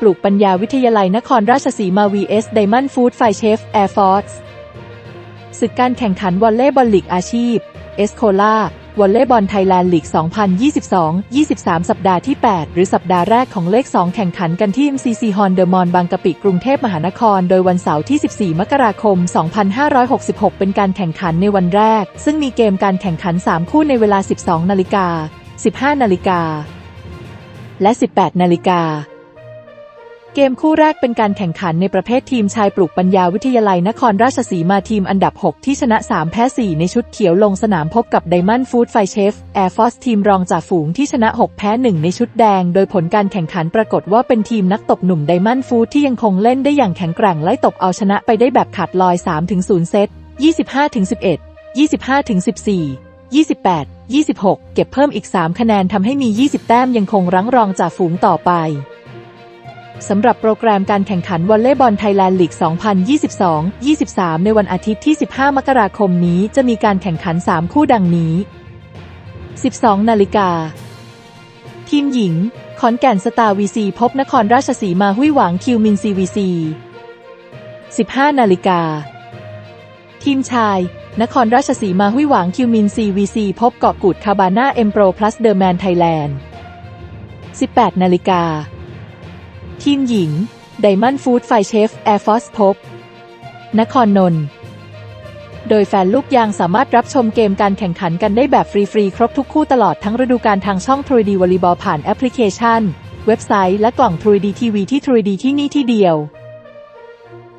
ปลูกปัญญาวิทยาลัยนครราชสีมา vs Diamond Food f i Chef Air Force ศึกการแข่งขันวอลเลย์บอลลีกอาชีพ เอสโคลาวอลเลย์บอลไทยแลนด์ลีก 2022-23 สัปดาห์ที่ 8 หรือสัปดาห์แรกของเลข 2 แข่งขันกันที่ MCC ฮอนเดอร์มอนบางกะปิ กรุงเทพมหานคร โดยวันเสาร์ที่ 14 มกราคม 2566 เป็นการแข่งขันในวันแรก ซึ่งมีเกมการแข่งขัน 3 คู่ในเวลา 12 นาฬิกา 15 นาฬิกา และ 18 นาฬิกา เกมคู่แรกเป็นการแข่งขันในประเภททีมชายปลูกปัญญาวิทยาลัยนครราชสีมาทีมอันดับ 6 ที่ชนะ 3 แพ้ 4 ในชุดเขียวลงสนามพบกับไดมอนด์ฟู้ดไฟเชฟแอร์ฟอสทีมรองจากฝูงที่ชนะ 6 แพ้ 1 ในชุดแดง โดยผลการแข่งขันปรากฏว่าเป็นทีมนักตบหนุ่มไดมอนด์ฟู้ดที่ยังคงเล่นได้อย่างแข็งแกร่งไล่ตบเอาชนะไปได้แบบขาดลอย 3-0 เซต 25-11 25-14 28 26 เก็บเพิ่มอีก 3 คะแนนทำให้มี 20 แต้มยังคงรั้งรองจากฝูงต่อไป สำหรับโปรแกรมการแข่งขันวอลเลย์บอลไทยแลนด์ลีก 2022-23 ในวันอาทิตย์ที่ 15 มกราคมนี้จะมีการแข่งขัน 3 คู่ดังนี้ 12 นาฬิกา ทีมหญิง ขอนแก่นสตาร์วีซีพบนครราชสีมาหุ้ยหวังคิวมินซีวีซี 15 นาฬิกา ทีมชาย นครราชสีมาหุ้ยหวังคิวมินซีวีซีพบเกาะกูดคาบาน่าเอ็มโปรพลัสเดอร์แมนไทยแลนด์ 18 นาฬิกา ทีมหญิง ไดมอนด์ฟู้ดไฟเชฟแอร์ฟอร์สพบ นครนนท์โดยแฟนลูกยางสามารถรับชมเกมการแข่งขันกันได้แบบฟรี ๆ ครบทุกคู่ตลอดทั้งฤดูกาลทางช่อง 3D วอลเลย์บอลผ่านแอปพลิเคชัน เว็บไซต์และกล่อง 3D ทีวีที่ 3D ที่นี่ที่เดียว